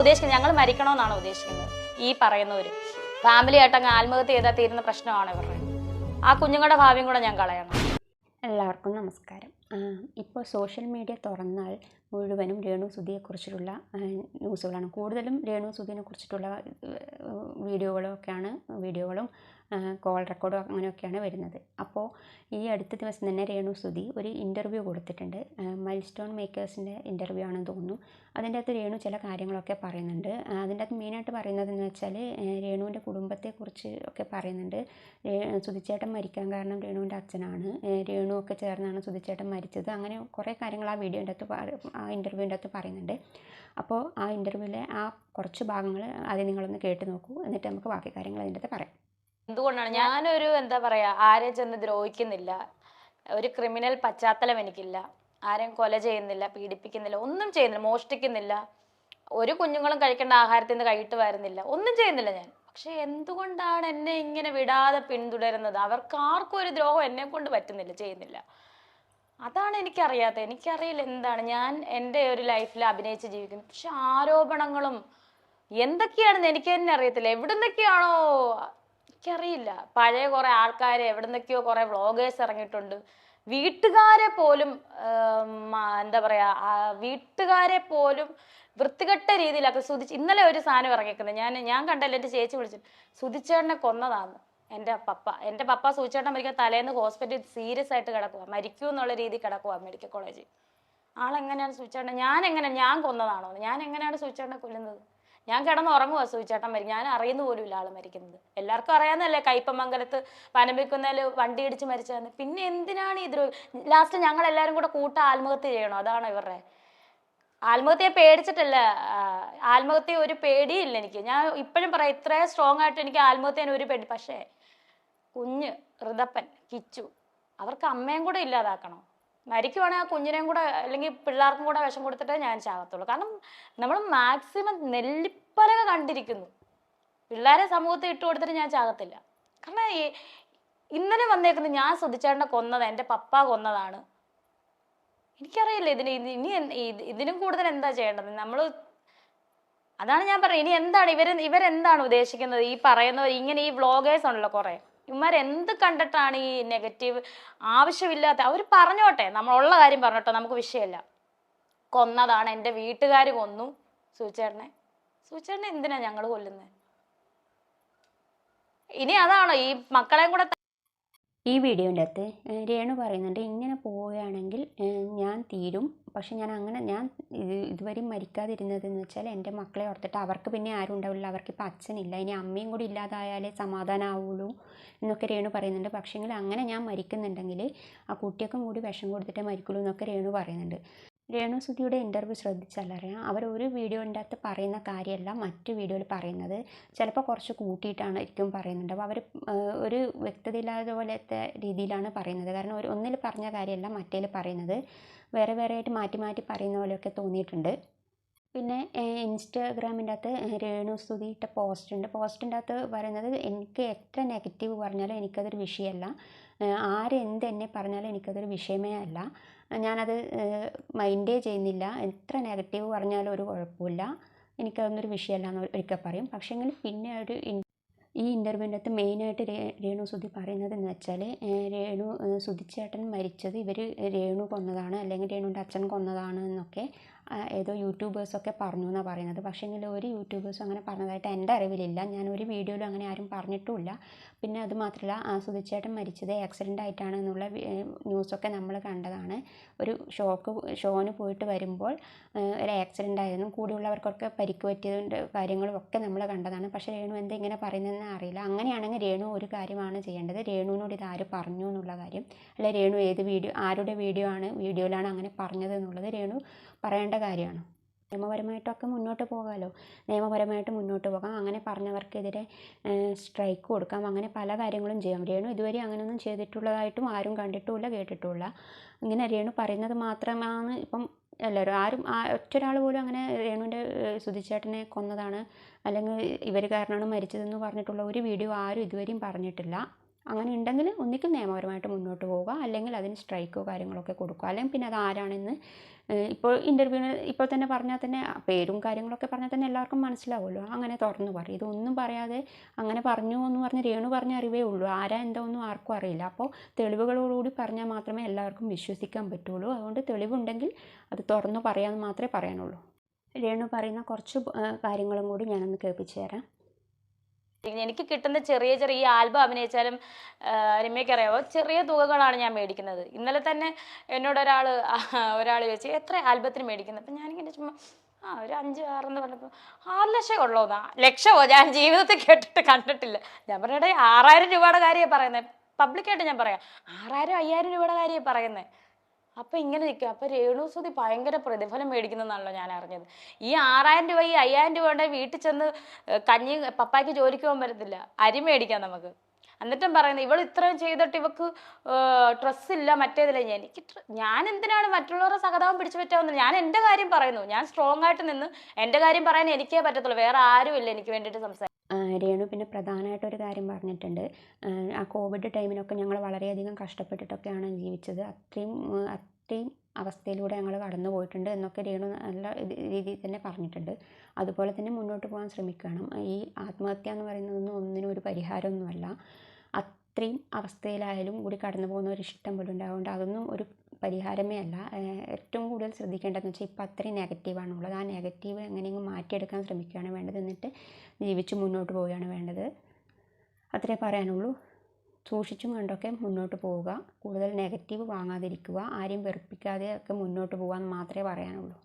ഉദ്ദേശിക്കുന്നത് ഞങ്ങൾ മരിക്കണമെന്നാണ് ഉദ്ദേശിക്കുന്നത്. ഈ പറയുന്നവര്. ഫാമിലി ആയിട്ട് അങ്ങ് ആത്മഹത്യ ചെയ്താൽ തീരുന്ന പ്രശ്നമാണ് ഇവരുടെ. ആ കുഞ്ഞുങ്ങളുടെ ഭാവിയും കൂടെ ഞാൻ കളയണം. എല്ലാവർക്കും നമസ്കാരം. ഇപ്പോൾ സോഷ്യൽ മീഡിയ തുറന്നാൽ മുഴുവനും രേണു സുധിയെക്കുറിച്ചിട്ടുള്ള ന്യൂസുകളാണ്. കൂടുതലും രേണു സുധിനെ കുറിച്ചിട്ടുള്ള വീഡിയോകളൊക്കെയാണ് വീഡിയോകളും കോൾ റെക്കോർഡും അങ്ങനെയൊക്കെയാണ് വരുന്നത്. അപ്പോൾ ഈ അടുത്ത ദിവസം തന്നെ രേണു സുധി ഒരു ഇന്റർവ്യൂ കൊടുത്തിട്ടുണ്ട്. മൈൽ സ്റ്റോൺ മേക്കേഴ്സിന്റെ ഇന്റർവ്യൂ ആണെന്ന് തോന്നുന്നു. അതിന്റെ അകത്ത് രേണു ചില കാര്യങ്ങളൊക്കെ പറയുന്നുണ്ട്. അതിന്റെ അകത്ത് മെയിനായിട്ട് പറയുന്നതെന്ന് വെച്ചാൽ രേണുവിന്റെ കുടുംബത്തെക്കുറിച്ച് ഒക്കെ പറയുന്നുണ്ട്. സുധിച്ചേട്ടൻ മരിക്കാൻ കാരണം രേണുവിന്റെ അച്ഛനാണ്. രേണു ഒക്കെ ചേർന്നാണ് സുധിച്ചേട്ടൻ മരിച്ചത്. അങ്ങനെ കുറേ കാര്യങ്ങൾ ആ വീഡിയോന്റെ അകത്ത് ആ ഇന്റർവ്യൂവിന്റെ അകത്ത് പറയുന്നുണ്ട്. അപ്പോൾ ആ ഇന്റർവ്യൂവിലെ ആ കുറച്ച് ഭാഗങ്ങൾ ആദ്യം നിങ്ങളൊന്ന് കേട്ട് നോക്കൂ. എന്നിട്ട് നമുക്ക് ബാക്കി കാര്യങ്ങൾ അതിന്റെ അകത്ത് പറയാം. എന്തുകൊണ്ടാണ്? ഞാനൊരു എന്താ പറയുക ആരെയും ചെന്ന് ദ്രോഹിക്കുന്നില്ല. ഒരു ക്രിമിനൽ പശ്ചാത്തലം എനിക്കില്ല. ആരെയും കൊല ചെയ്യുന്നില്ല പീഡിപ്പിക്കുന്നില്ല ഒന്നും ചെയ്യുന്നില്ല മോഷ്ടിക്കുന്നില്ല. ഒരു കുഞ്ഞുങ്ങളും കഴിക്കേണ്ട ആഹാരത്തിൽ നിന്ന് കഴിയിട്ട് വരുന്നില്ല. ഒന്നും ചെയ്യുന്നില്ല ഞാൻ. പക്ഷെ എന്തുകൊണ്ടാണ് എന്നെ ഇങ്ങനെ വിടാതെ പിന്തുടരുന്നത്? അവർക്ക് ആർക്കും ഒരു ദ്രോഹം എന്നെ കൊണ്ട് പറ്റുന്നില്ല ചെയ്യുന്നില്ല. അതാണ് എനിക്കറിയാത്തത്. എനിക്കറിയില്ല എന്താണ്. ഞാൻ എന്റെ ഒരു ലൈഫിൽ അഭിനയിച്ച് ജീവിക്കുന്നു. പക്ഷെ ആരോപണങ്ങളും എന്തൊക്കെയാണെന്ന് എനിക്ക് തന്നെ അറിയത്തില്ല. എവിടുന്നൊക്കെയാണോ? എനിക്കറിയില്ല. പഴയ കുറെ ആൾക്കാർ എവിടുന്നൊക്കെയോ കുറെ വ്ളോഗേഴ്സ് ഇറങ്ങിയിട്ടുണ്ട്. വീട്ടുകാരെ പോലും എന്താ പറയാ വീട്ടുകാരെ പോലും വൃത്തികെട്ട രീതിയിലൊക്കെ. സുതിച്ച് ഇന്നലെ ഒരു സാധനം ഇറങ്ങിക്കുന്നത് ഞാൻ ഞാൻ കണ്ടല്ലോ എന്റെ ചേച്ചി വിളിച്ചിട്ട് സുതിച്ചേട്ടനെ കൊന്നതാന്ന്. എന്റെ പപ്പ എന്റെ പപ്പ സൂചിച്ചേട്ടൻ മരിക്കുക തലേന്ന് ഹോസ്പിറ്റലിൽ സീരിയസ് ആയിട്ട് കിടക്കുക മരിക്കൂ എന്നുള്ള രീതി കിടക്കുക മെഡിക്കൽ കോളേജിൽ. ആളെങ്ങനെയാണ് സൂചിച്ചേട്ടൻ? ഞാൻ എങ്ങനെ ഞാൻ കൊന്നതാണോ? ഞാൻ എങ്ങനെയാണ് സൂചിച്ചേട്ടനെ കൊല്ലുന്നത്? ഞാൻ കിടന്ന് ഉറങ്ങുക സൂചിച്ചേട്ടൻ മരിക്കും ഞാൻ അറിയുന്ന പോലും ഇല്ല ആൾ മരിക്കുന്നത്. എല്ലാവർക്കും അറിയാവുന്നല്ലേ കയ്പമംഗലത്ത് പനമ്പിക്കുന്നതിൽ വണ്ടി ഇടിച്ച് മരിച്ചതെന്ന്. പിന്നെ എന്തിനാണ് ഈ ദ്രോഹി ലാസ്റ്റ് ഞങ്ങൾ എല്ലാവരും കൂടെ കൂട്ട ആത്മഹത്യ ചെയ്യണോ? അതാണ് ഇവരുടെ ആത്മഹത്യയെ പേടിച്ചിട്ടല്ല ആത്മഹത്യ ഒരു പേടിയില്ല എനിക്ക്. ഞാൻ ഇപ്പോഴും പറയാം ഇത്രയും സ്ട്രോങ് ആയിട്ട് എനിക്ക് ആത്മഹത്യേനെ ഒരു പേടി. പക്ഷേ കുഞ്ഞ് ഋതപ്പൻ കിച്ചു അവർക്ക് അമ്മയും കൂടെ ഇല്ലാതാക്കണോ. മരിക്കുവാണെങ്കിൽ ആ കുഞ്ഞിനെയും കൂടെ അല്ലെങ്കിൽ പിള്ളേർക്കും കൂടെ വിഷം കൊടുത്തിട്ടേ ഞാൻ ചാകത്തുള്ളൂ. കാരണം നമ്മൾ മാക്സിമം നെല്ലിപ്പലക കണ്ടിരിക്കുന്നു. പിള്ളേരെ സമൂഹത്തിൽ ഇട്ട് കൊടുത്തിട്ട് ഞാൻ ചാകത്തില്ല. കാരണം ഇന്നലെ വന്നേക്കുന്നത് ഞാൻ ശ്രദ്ധിച്ചേണ്ട കൊന്നത് എന്റെ പപ്പ കൊന്നതാണ്. എനിക്കറിയില്ല ഇതിന് ഇത് ഇനി ഇതിനും കൂടുതൽ എന്താ ചെയ്യേണ്ടത്? നമ്മൾ അതാണ് ഞാൻ പറയുന്നത് ഇനി എന്താണ് ഇവർ ഇവരെന്താണ് ഉദ്ദേശിക്കുന്നത്? ഈ പറയുന്നവർ ഇങ്ങനെ ഈ വ്ളോഗേഴ്സ് ഉണ്ടല്ലോ കുറേ. ഇവന്മാർ എന്ത് കണ്ടിട്ടാണ് ഈ നെഗറ്റീവ് ആവശ്യമില്ലാത്ത അവർ പറഞ്ഞോട്ടെ. നമ്മളുള്ള കാര്യം പറഞ്ഞോട്ടെ. നമുക്ക് വിഷയമല്ല. കൊന്നതാണ് എന്റെ വീട്ടുകാർ കൊന്നു. സൂചേട്ടനെ. സൂചേട്ടനെ എന്തിനാ ഞങ്ങൾ കൊല്ലുന്നത് ഇനി അതാണോ ഈ മക്കളെയും കൂടെ ഈ വീഡിയോന്റെ അകത്ത് രേണു പറയുന്നുണ്ട് ഇങ്ങനെ പോവുകയാണെങ്കിൽ ഞാൻ തീരും. പക്ഷെ ഞാൻ അങ്ങനെ ഞാൻ ഇത് ഇതുവരെയും മരിക്കാതിരുന്നതെന്ന് വെച്ചാൽ എന്റെ മക്കളെ ഓർത്തിട്ട് അവർക്ക് പിന്നെ ആരും ഉണ്ടാവില്ല. അവർക്കിപ്പോൾ അച്ഛനില്ല. ഇനി അമ്മയും കൂടി ഇല്ലാതായാലേ സമാധാനമാവുള്ളൂ എന്നൊക്കെ രേണു പറയുന്നുണ്ട്. പക്ഷേങ്കിൽ അങ്ങനെ ഞാൻ മരിക്കുന്നുണ്ടെങ്കിൽ ആ കുട്ടിയൊക്കെ കൂടി വിഷം കൊടുത്തിട്ടേ മരിക്കുള്ളൂ എന്നൊക്കെ രേണു പറയുന്നുണ്ട്. രേണു സുധിയുടെ ഇന്റർവ്യൂ ശ്രദ്ധിച്ചാലറിയാം അവർ ഒരു വീഡിയോന്റെ അകത്ത് പറയുന്ന കാര്യമല്ല മറ്റു വീഡിയോയിൽ പറയുന്നത്. ചിലപ്പോൾ കുറച്ച് കൂട്ടിയിട്ടാണ് ഇരിക്കും പറയുന്നുണ്ട് അപ്പോൾ അവർ ഒരു വ്യക്തതയില്ലാതെ പോലത്തെ രീതിയിലാണ് പറയുന്നത്. കാരണം ഒരു ഒന്നിൽ പറഞ്ഞ കാര്യമല്ല മറ്റേൽ പറയുന്നത്. വേറെ വേറെ ആയിട്ട് മാറ്റി മാറ്റി പറയുന്ന പോലെയൊക്കെ തോന്നിയിട്ടുണ്ട്. പിന്നെ ഇൻസ്റ്റാഗ്രാമിന്റെ അകത്ത് ഏഹ് രേണു സ്തുതി ഇട്ട പോസ്റ്റ് ഉണ്ട് പോസ്റ്റിന്റെ അകത്ത് പറയുന്നത് എനിക്ക് എത്ര നെഗറ്റീവ് പറഞ്ഞാലും എനിക്കതൊരു വിഷയമല്ല. ആരെന്ത് ആര് എന്നെ പറഞ്ഞാലും എനിക്കതൊരു വിഷയമേ അല്ല. ഞാനത് മൈൻഡേ ചെയ്യുന്നില്ല. എത്ര നെഗറ്റീവ് പറഞ്ഞാലും ഒരു കുഴപ്പമില്ല എനിക്കതൊന്നൊരു വിഷയമല്ല എന്ന് ഒരിക്കൽ പറയും. പക്ഷേങ്കിൽ പിന്നെ ഒരു ഈ ഇന്റർവ്യൂവിന്റെ അകത്ത് മെയിനായിട്ട് രേണു സുധി പറയുന്നത് എന്ന് വെച്ചാൽ രേണു സുധിച്ചേട്ടൻ മരിച്ചത് ഇവർ രേണു കൊന്നതാണ് അല്ലെങ്കിൽ രേണുവിന്റെ അച്ഛൻ കൊന്നതാണ് എന്നൊക്കെ ഏതോ യൂട്യൂബേഴ്സൊക്കെ പറഞ്ഞു എന്നാണ് പറയുന്നത്. പക്ഷേ പക്ഷേങ്കിൽ ഒരു യൂട്യൂബേഴ്സും അങ്ങനെ പറഞ്ഞതായിട്ട് എന്റെ അറിവിലില്ല. ഞാൻ ഒരു വീഡിയോയിലും അങ്ങനെ ആരും പറഞ്ഞിട്ടുമില്ല. പിന്നെ അത് മാത്രമല്ല ആ സുധിച്ചേട്ടൻ മരിച്ചത് ആക്സിഡന്റ് ആയിട്ടാണ് എന്നുള്ള ന്യൂസൊക്കെ നമ്മൾ കണ്ടതാണ്. ഒരു ഷോക്ക് ഷോന് പോയിട്ട് വരുമ്പോൾ ഒരു ആക്സിഡന്റ് ആയിരുന്നു. കൂടെയുള്ളവർക്കൊക്കെ പരിക്ക് പറ്റിയതിന്റെ കാര്യങ്ങളും ഒക്കെ നമ്മൾ കണ്ടതാണ്. പക്ഷേ രേണു എന്താ ഇങ്ങനെ പറയുന്നതെന്ന് അറിയില്ല. അങ്ങനെയാണെങ്കിൽ രേണു ഒരു കാര്യമാണ് ചെയ്യേണ്ടത്. രേണുവിനോട് ഇത് ആര് പറഞ്ഞു എന്നുള്ള കാര്യം. അല്ല രേണു ഏത് വീഡിയോ ആരുടെ വീഡിയോ ആണ് വീഡിയോയിലാണ് അങ്ങനെ പറഞ്ഞത് എന്നുള്ളത്. രേണു പറയേണ്ട കാര്യമാണ്. നിയമപരമായിട്ടൊക്കെ മുന്നോട്ട് പോകാമല്ലോ നിയമപരമായിട്ട് മുന്നോട്ട് പോകാം. അങ്ങനെ പറഞ്ഞവർക്കെതിരെ സ്ട്രൈക്ക് കൊടുക്കാം. അങ്ങനെ പല കാര്യങ്ങളും ചെയ്യാം. രേണു ഇതുവരെ അങ്ങനെയൊന്നും ചെയ്തിട്ടുള്ളതായിട്ടും ആരും കണ്ടിട്ടുമില്ല കേട്ടിട്ടുമില്ല. ഇങ്ങനെ രേണു പറയുന്നത് മാത്രമാണ് ഇപ്പം എല്ലാവരും ആരും ആ ഒറ്റൊരാൾ പോലും അങ്ങനെ രേണുവിന്റെ സുധിച്ചേട്ടനെ കൊന്നതാണ്. അല്ലെങ്കിൽ ഇവർ കാരണമാണ് മരിച്ചതെന്ന് പറഞ്ഞിട്ടുള്ള ഒരു വീഡിയോ ആരും ഇതുവരെയും പറഞ്ഞിട്ടില്ല. അങ്ങനെ ഉണ്ടെങ്കിൽ ഒന്നിക്കൽ നിയമപരമായിട്ട് മുന്നോട്ട് പോവുക. അല്ലെങ്കിൽ അതിന് സ്ട്രൈക്കോ കാര്യങ്ങളൊക്കെ കൊടുക്കുക. അല്ലെങ്കിൽ പിന്നെ അത് ആരാണെന്ന് ഇപ്പോൾ ഇന്റർവ്യൂവിന് ഇപ്പോൾ തന്നെ പറഞ്ഞാൽ തന്നെ പേരും കാര്യങ്ങളൊക്കെ പറഞ്ഞാൽ തന്നെ എല്ലാവർക്കും മനസ്സിലാവുമല്ലോ. അങ്ങനെ തുറന്നു പറയും. ഇതൊന്നും പറയാതെ അങ്ങനെ പറഞ്ഞു എന്ന് പറഞ്ഞ് രേണു പറഞ്ഞ അറിവേ ഉള്ളൂ. ആരാ എന്തോ ഒന്നും ആർക്കും അറിയില്ല. അപ്പോൾ തെളിവുകളോടുകൂടി പറഞ്ഞാൽ മാത്രമേ എല്ലാവർക്കും വിശ്വസിക്കാൻ പറ്റുള്ളൂ. അതുകൊണ്ട് തെളിവുണ്ടെങ്കിൽ അത് തുറന്നു പറയാമെന്ന് മാത്രമേ പറയാനുള്ളൂ. രേണു പറയുന്ന കുറച്ച് കാര്യങ്ങളും കൂടി ഞാനൊന്ന് കേൾപ്പിച്ചു തരാം. എനിക്ക് കിട്ടുന്ന ചെറിയ ചെറിയ ആൽബം അഭിനയിച്ചാലും രമ്യക്ക് അറിയാമോ ചെറിയ തുകകളാണ് ഞാൻ മേടിക്കുന്നത്. ഇന്നലെ തന്നെ എന്നോട് ഒരാൾ ഒരാൾ ചോദിച്ചു എത്ര ആൽബത്തിന് മേടിക്കുന്നത്? അപ്പം ഞാനിങ്ങനെ ചുമ്മാ ആ ഒരു അഞ്ച് ആറെന്ന് പറഞ്ഞപ്പോൾ ആറ് ലക്ഷം ഉള്ളൂന്നാ? ലക്ഷമോ ഞാൻ ജീവിതത്തിൽ കേട്ടിട്ട് കണ്ടിട്ടില്ല. ഞാൻ പറഞ്ഞിട്ട് ആറായിരം രൂപയുടെ കാര്യമാണ് പറയുന്നത് പബ്ലിക്കായിട്ട് ഞാൻ പറയാം ആറായിരം അയ്യായിരം രൂപയുടെ കാര്യമാണ് പറയുന്നത് അപ്പൊ ഇങ്ങനെ നിൽക്കും. അപ്പൊ രേണുസുതി ഭയങ്കര പ്രതിഫലം മേടിക്കുന്നതാണല്ലോ ഞാൻ അറിഞ്ഞത്. ഈ ആറായിരം രൂപ ഈ അയ്യായിരം രൂപ കൊണ്ട് വീട്ടിൽ ചെന്ന് കഞ്ഞി പപ്പായ്ക്ക് ജോലിക്ക് പോകാൻ പറ്റത്തില്ല. അരി മേടിക്കാം നമുക്ക്. എന്നിട്ടും പറയുന്നത് ഇവൾ ഇത്രയും ചെയ്തിട്ട് ഇവക്ക് ഡ്രസ്സ് ഇല്ല മറ്റേതില്ല. എനിക്ക് ഞാൻ എന്തിനാണ് മറ്റുള്ളവരുടെ സഹതാപം പിടിച്ചു പറ്റാവുന്നത്? ഞാൻ എന്റെ കാര്യം പറയുന്നു. ഞാൻ സ്ട്രോങ് ആയിട്ട് നിന്ന് എന്റെ കാര്യം പറയാൻ എനിക്കേ പറ്റത്തുള്ളൂ. വേറെ ആരും ഇല്ല എനിക്ക് വേണ്ടിയിട്ട് സംസാരിക്കാൻ. ആ, രേണു പിന്നെ പ്രധാനമായിട്ടൊരു കാര്യം പറഞ്ഞിട്ടുണ്ട്. ആ, കോവിഡ് ടൈമിനൊക്കെ ഞങ്ങൾ വളരെയധികം കഷ്ടപ്പെട്ടിട്ടൊക്കെയാണ് ജീവിച്ചത്. അത്രയും അത്രയും അവസ്ഥയിലൂടെ ഞങ്ങൾ കടന്നു പോയിട്ടുണ്ട് എന്നൊക്കെ രേണു നല്ല രീതിയിൽ തന്നെ പറഞ്ഞിട്ടുണ്ട്. അതുപോലെ തന്നെ മുന്നോട്ട് പോകാൻ ശ്രമിക്കണം. ഈ ആത്മഹത്യ എന്ന് പറയുന്നതൊന്നും ഒന്നിനും ഒരു പരിഹാരമൊന്നുമല്ല. അത്രയും അവസ്ഥയിലായാലും കൂടി കടന്നു ഒരു ഇഷ്ടം പോലും ഉണ്ട് അതൊന്നും ഒരു പരിഹാരമേ അല്ല. ഏറ്റവും കൂടുതൽ ശ്രദ്ധിക്കേണ്ടതെന്ന് വെച്ചാൽ ഇപ്പോൾ അത്രയും നെഗറ്റീവാണുള്ളത്. ആ നെഗറ്റീവ് എങ്ങനെയെങ്കിലും മാറ്റിയെടുക്കാൻ ശ്രമിക്കുകയാണ് വേണ്ടത്. എന്നിട്ട് ജീവിച്ച് മുന്നോട്ട് പോവുകയാണ് വേണ്ടത്. അത്രേ പറയാനുള്ളൂ. സൂക്ഷിച്ചും കണ്ടൊക്കെ മുന്നോട്ട് പോവുക. കൂടുതൽ നെഗറ്റീവ് വാങ്ങാതിരിക്കുക. ആരെയും വെറുപ്പിക്കാതെ ഒക്കെ മുന്നോട്ട് പോകാൻ മാത്രമേ പറയാനുള്ളൂ.